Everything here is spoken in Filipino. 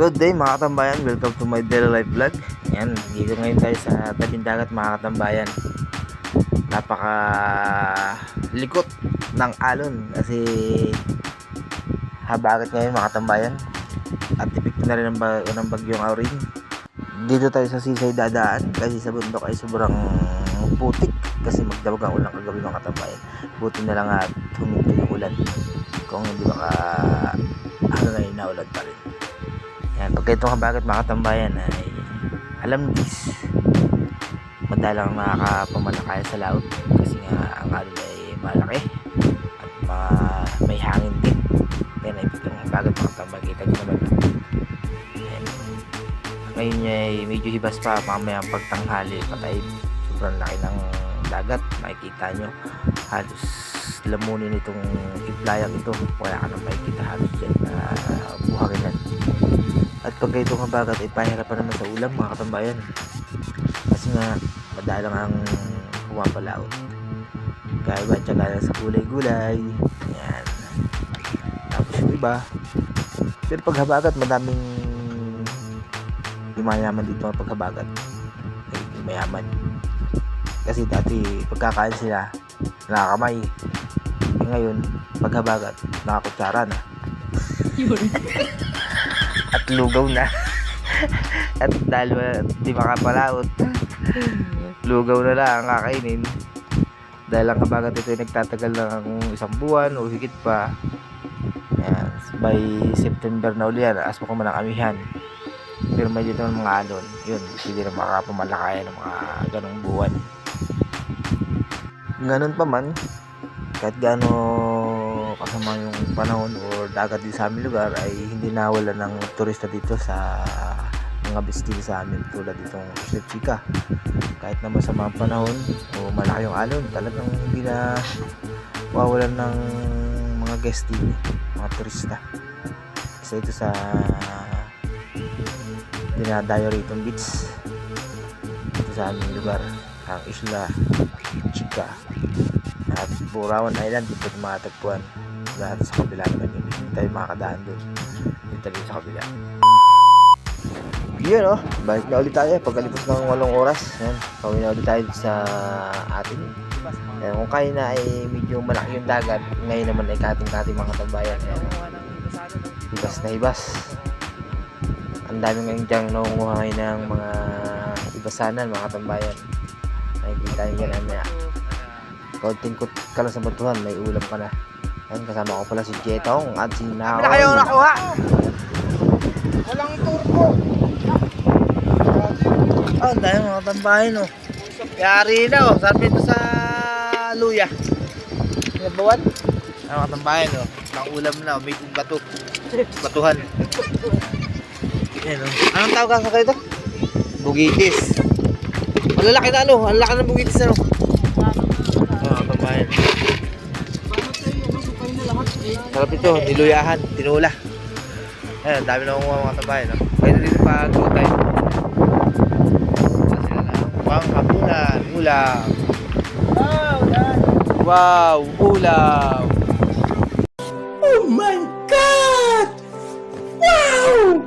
Good day mga katambayan, welcome to my daily life vlog. Yan, dito ngayon tayo sa tabing dagat mga katambayan. Napaka likot ng alon kasi habagat ngayon mga katambayan. At epekto na rin ng, ba- ng bagyong Aurin. Dito tayo sa sisay dadaan kasi sa bundok ay sobrang putik kasi magdamag ang ulan kagabi mga katambayan. Buti na lang at huminto yung ulan. Kung hindi baka hanggang ngayon na ulan pa rin yan, pagka itong habagat mga katambayan ay alam dis. Madalang makakapamalakaya sa laut kasi nga ang alon ay malaki at ma- may hangin din. Yan ay itong habagat mga katambayan kita nyo naman. Yan. ngayon ay medyo hibas pa mamaya ang pagtanghali patay sobrang laki ng dagat makikita nyo halos lamunin itong iblayang ito. Wala ka nang makikita halos dyan na pag itong habagat ay pahirapan naman sa ulam mga katambayan. Kasi nga madalang ang pumapalaot. Kaya ba tsaka sa gulay-gulay. Yan. Tapos yung iba. Pero pag habagat madaming yumayaman dito ang paghabagat. Ay, mayaman. Kasi dati pagkakain sila nakakamay. Eh, ngayon paghabagat nakakutsara na at lugaw na. At dahil di makapalaot lugaw na lang ang kakainin. Dahil ang kabagat ito ay nagtatagal ng isang buwan o higit pa. Yan, by September na uli yan. Asma ko man ang amihan pero may dito ng mga alon. Yun hindi na makapamalakayan ng mga ganong buwan. Ganun pa man kahit gaano kasama yung panahon or dagat din sa aming lugar ay hindi nawala ng turista dito sa mga bestilo sa amin tulad ditong Isla Chica. Kahit na masama ang panahon o malaki yung alon talagang hindi na wawalan ng mga guest din mga turista. Isa ito sa dinadayo rito beach dito sa aming lugar ang Isla Chica. At Burawan Island dito matagpuan lahat sa kabila naman yun. Hindi tayo makakadaan doon. Dito rin sa kabila. Yun oh. Balik na ulit tayo. Pagkalipas ng walong oras yan kawin na ulit tayo sa atin. Yan, kung kaya na ay medyo malaki yung dagat ngayon naman ay kating kating mga tambayan. Yan hibas na hibas ang dami ngayon diyang nangunguha ngayon ng mga ibasanan mga tambayan. Nakikita nyo yan mamaya konting kut ka lang sa batuhan, may ulam ka na. Yan, kasama ko pala si Jetong at si Nao. Wala kayo nakuha. Walang turbo. Oh, dahil mga tambahin, oh. Yari na, oh. Sabi ito sa luya. Nabawan? Ano mga tambahin, oh. Ang ulam na, oh. May bato. Batuhan. Yan, oh. Anong tawag ka sa kayo ito? Bugitis. Ang lalaki na, ano? Ang laki ng bugitis, ano? Mga tambahin. Sarap ito, niluyahan, tinula. Ayan, dami na kumuha mga kabayan. No? Pwede din pa two time. Sila na ang pangkapunan, ulam. Wow, dad. Wow, ulam. Oh my God! Wow!